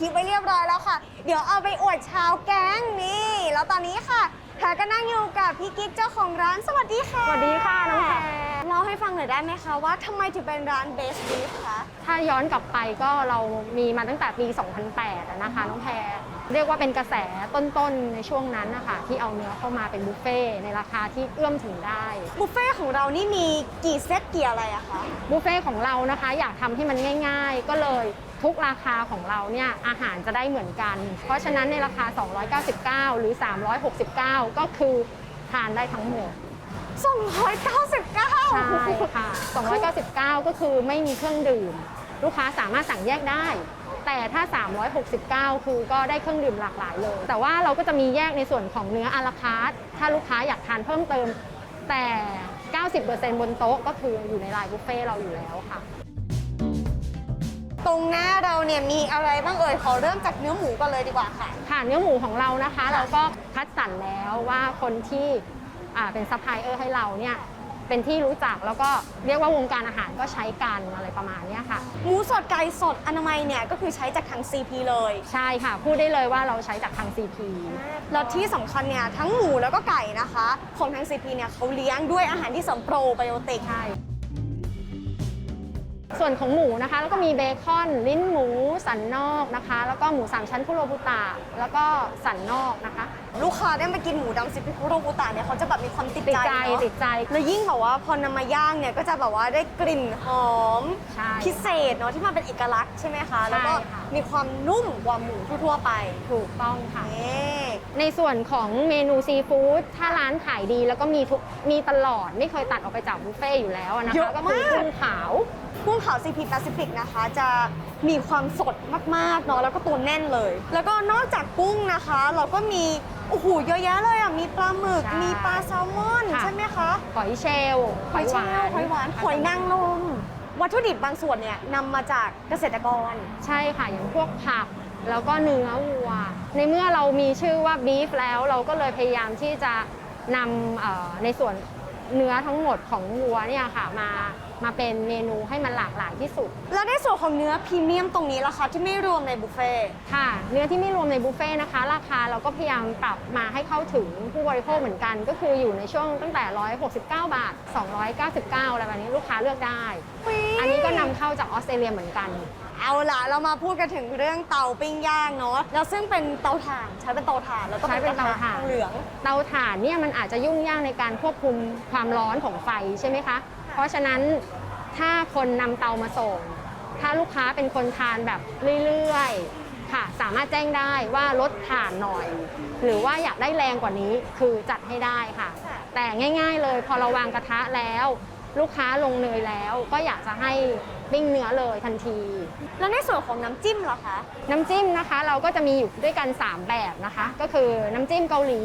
คลิปไว้เรียบร้อยแล้วค่ะ เดี๋ยวเอาไปอวดชาวแก๊งนี่ แล้วตอนนี้ค่ะแพรก็นั่งอยู่กับพี่กิ๊กเจ้าของร้าน สวัสดีค่ะ สวัสดีค่ะน้องแพร เล่าให้ฟังหน่อยได้ไหมคะว่าทำไมถึงเป็นร้าน Best Beef คะถ้าย้อนกลับไปก็เรามีมาตั้งแต่ปี 2008อะนะคะน้องแพรเรียกว่าเป็นกระแสต้นๆในช่วงนั้นนะคะที่เอาเนื้อเข้ามาเป็นบุฟเฟ่ต์ในราคาที่เอื้อมถึงได้ บุฟเฟ่ของเรานี่มีกี่เซตกี่อะไรอะคะบุฟเฟ่ต์ของเรานะคะอยากทำให้มันง่าย ๆ ก็เลยทุกราคาของเราเนี่ยอาหารจะได้เหมือนกัน เพราะฉะนั้นในราคา 299 หรือ 369 ก็คือทานได้ทั้งหมด 299 ใช่ค่ะ 299 ก็คือไม่มีเครื่องดื่ม ลูกค้าสามารถสั่งแยกได้ แต่ถ้า 369 คือก็ได้เครื่องดื่มหลากหลายเลย แต่ว่าเราก็จะมีแยกในส่วนของเนื้ออาราคาร์ทถ้าลูกค้าอยากทานเพิ่มเติม แต่ 90%บนโต๊ะก็คืออยู่ในไลน์บุฟเฟ่ต์เราอยู่แล้วค่ะ ตรงหน้าเราเนี่ยมีอะไรบ้างเอ่ยขอเริ่มจากเนื้อหมูกันเลยดีกว่าค่ะ ค่ะเนื้อหมูของเรานะคะ เราก็คัดสรรแล้วว่าคนที่อ่าเป็นซัพพลายเออร์ให้เราเนี่ย เป็นที่รู้จักแล้วก็เรียกว่าวงการอาหารก็ใช้กันอะไรประมาณเนี้ยค่ะ หมูสดไก่สดอนามัยเนี่ยก็คือใช้จากทาง CP เลยใช่ค่ะ พูดได้เลยว่าเราใช้จากทาง CP แล้วที่สำคัญเนี่ยทั้งหมูแล้วก็ไก่นะคะของทาง CP เนี่ยเขาเลี้ยงด้วยอาหารที่เสริมโปรไบโอติก ใช่ ส่วนของหมูนะคะ แล้วก็มีเบคอน ลิ้นหมู สันนอกนะคะ แล้วก็หมูสามชั้นคุโรบุตะแล้วก็สันนอกนะคะ ลูกค้าได้มากินหมูดำซิปิคุโรบุตะเนี่ยเขาจะแบบมีความติดติดใจใจเนาะติดใจ แล้วยิ่งแบบว่าพอนำมาย่างเนี่ยก็จะแบบว่าได้กลิ่นหอม ใช่ พิเศษเนาะที่มันเป็นเอกลักษณ์ใช่ไหมคะใช่แล้วก็ค่ะ มีความนุ่มกว่าหมูทั่วๆไปถูกต้องค่ะ นี่ ในส่วนของเมนูซีฟู้ดถ้าร้านขายดีแล้วก็มีทุกมีตลอดไม่เคยตัดออกไปจากบุฟเฟ่ต์อยู่แล้วนะเยคะอะก็คือมากกุ้งขาว กุ้งขาว CP Pacific นะคะ จะมีความสดมากๆเนาะแล้วก็ตัวแน่นเลย แล้วก็นอกจากกุ้งนะคะ เราก็มีโอ้โหเยอะแยะเลยอะมีปลาหมึก ใช่มีปลาแซลมอนค่ะ ใช่ไหมคะหอยเชลล์หอยเชลล์หอยหวานหอยนางรมวัตถุดิบบางส่วนเนี่ยนำมาจากเกษตรกร ใช่ค่ะ อย่างพวกผัก แล้วก็เนื้อวัว ในเมื่อเรามีชื่อว่าบีฟแล้ว เราก็เลยพยายามที่จะนำเอ่อในส่วน เนื้อทั้งหมดของวัวเนี่ยค่ะมามาเป็นเมนูให้มันหลากหลายที่สุด แล้วในส่วนของเนื้อพรีเมียมตรงนี้ล่ะคะที่ไม่รวมในบุฟเฟ่ต์ค่ะ เนื้อที่ไม่รวมในบุฟเฟ่ต์นะคะ ราคาเราก็พยายามปรับมาให้เข้าถึงผู้บริโภคเหมือนกัน ก็คืออยู่ในช่วงตั้งแต่ 169 บาท 299 อะไรแบบนี้ลูกค้าเลือกได้ อันนี้ก็นำเข้าจากออสเตรเลียเหมือนกัน เอาล่ะเรามาพูดกันถึงเรื่องเตาปิ้งย่างเนาะแล้วซึ่งเป็นเตาถ่านใช้เป็นเตาถ่านแล้วก็ใช้เป็นเตาถ่านทองเหลืองเตาถ่านเนี่ยมันอาจจะยุ่งยากในการควบคุมความร้อนของไฟใช่ไหมคะ เพราะฉะนั้นถ้าคนนำเตามาส่ง ถ้าลูกค้าเป็นคนทานแบบเรื่อยๆค่ะ สามารถแจ้งได้ว่าลดถ่านหน่อย หรือว่าอยากได้แรงกว่านี้คือจัดให้ได้ค่ะ แต่ง่าย ๆ เลยพอเราวางกระทะแล้ว ลูกค้าลงเนยแล้วก็อยากจะให้ ปิ้งเนื้อเลยทันที แล้วในส่วนของน้ำจิ้มล่ะคะ น้ำจิ้มนะคะ เราก็จะมีอยู่ด้วยกัน 3 แบบนะคะ ก็คือน้ำจิ้มเกาหลี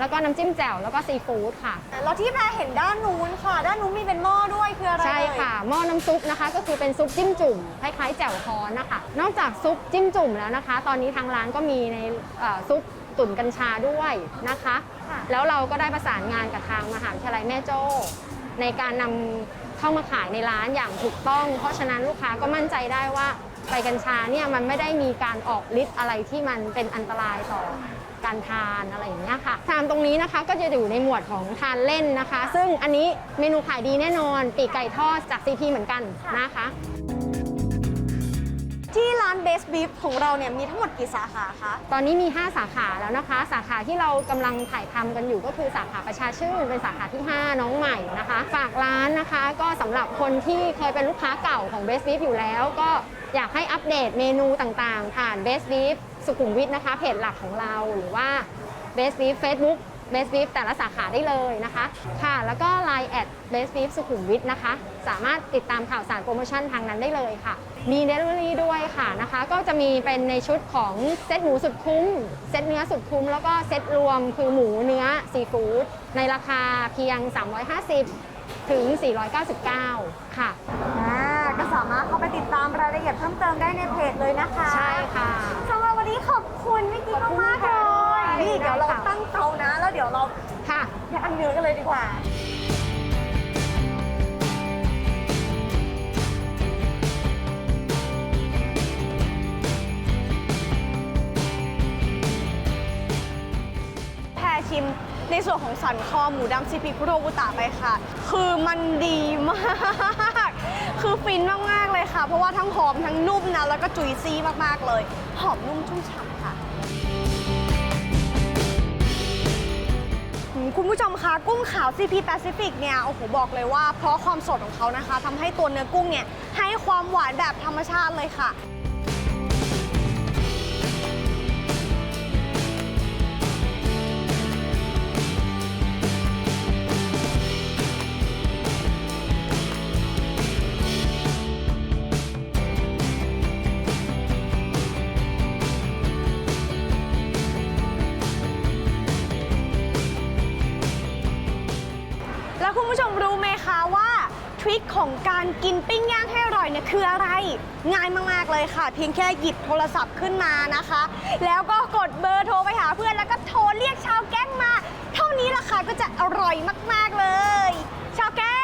แล้วก็น้ำจิ้มแจ่วแล้วก็ซีฟู้ดค่ะ แล้วที่แพรเห็นด้านนู้นค่ะ ด้านนู้นมีเป็นหม้อด้วยคืออะไรใช่ค่ะหม้อน้ำซุปนะคะ ก็คือเป็นซุปจิ้มจุ่มคล้ายๆแจ่วฮ้อนนะคะ นอกจากซุปจิ้มจุ่มแล้วนะคะ ตอนนี้ทางร้านก็มีในเอ่อซุปตุ๋นกัญชาด้วยนะคะ ค่ะ แล้วเราก็ได้ประสานงานกับทางมหาวิทยาลัยแม่โจ้ ในการนำ เข้ามาขายในร้านอย่างถูกต้อง เพราะฉะนั้นลูกค้าก็มั่นใจได้ว่าใบกัญชาเนี่ยมันไม่ได้มีการออกฤทธิ์อะไรที่มันเป็นอันตรายต่อการทานอะไรอย่างเงี้ยค่ะชามตรงนี้นะคะก็จะอยู่ในหมวดของทานเล่นนะคะ ซึ่งอันนี้เมนูขายดีแน่นอน ปีกไก่ทอดจากซีพีเหมือนกันนะคะ ที่ร้าน Best Beef ของเราเนี่ยมีทั้งหมดกี่สาขาคะ ตอนนี้มี 5 สาขาแล้วนะคะ สาขาที่เรากำลังถ่ายทำกันอยู่ก็คือสาขาประชาชื่นเป็นสาขาที่ 5 น้องใหม่นะคะ ฝากร้านนะคะก็สำหรับคนที่เคยเป็นลูกค้าเก่าของ Best Beef อยู่แล้ว ก็อยากให้อัปเดตเมนูต่างๆ ผ่าน Best Beef สุขุมวิทนะคะ เพจหลักของเราหรือว่าเบสบีฟเฟซบุ๊ก Best Beef Facebook Best Beef แต่ละสาขาได้เลยนะคะค่ะแล้วก็ Line แอด Best Beef สุขุมวิทนะคะ สามารถติดตามข่าวสารโปรโมชั่นทางนั้นได้เลยค่ะ มี Delivery ด้วยค่ะนะคะ ก็จะมีเป็นในชุดของเซตหมูสุดคุ้ม เซตเนื้อสุดคุ้ม แล้วก็เซตรวมคือหมูเนื้อซีฟู้ดในราคาเพียง 350 ถึง 499 ค่ะ อ่าก็สามารถเข้าไปติดตามรายละเอียดเพิ่มเติมได้ในเพจเลยนะคะใช่ค่ะ สำหรับวันนี้ขอบคุณพี่กิ๊กขอบคุณมากๆเลค่ะย นี่เดี๋ยวเราตั้งเตานะ แล้วเดี๋ยวเราค่ะย่างเนื้อกันเลยดีกว่า แพรชิมในส่วนของสันคอหมูดำซีพีคุโรบุตะไปค่ะ คือมันดีมาก คือฟินมาก ๆ เลยค่ะ เพราะว่าทั้งหอมทั้งนุ่มนะ แล้วก็จุยซี่มาก ๆ เลย หอมนุ่มชุ่มฉ่ำ คุณผู้ชมคะกุ้งขาว CP Pacific เนี่ยโอ้โหบอกเลยว่าเพราะความสดของเขานะคะทำให้ตัวเนื้อกุ้งเนี่ยให้ความหวานแบบธรรมชาติเลยค่ะ ริคของการกินปิ้งย่างให้อร่อยเนี่ยคืออะไร ง่ายมากๆเลยค่ะ เพียงแค่หยิบโทรศัพท์ขึ้นมานะคะ แล้วก็กดเบอร์โทรไปหาเพื่อนแล้วก็โทรเรียกชาวแก๊งมา เท่านี้ราคาก็จะอร่อยมากๆเลย ชาวแก๊ง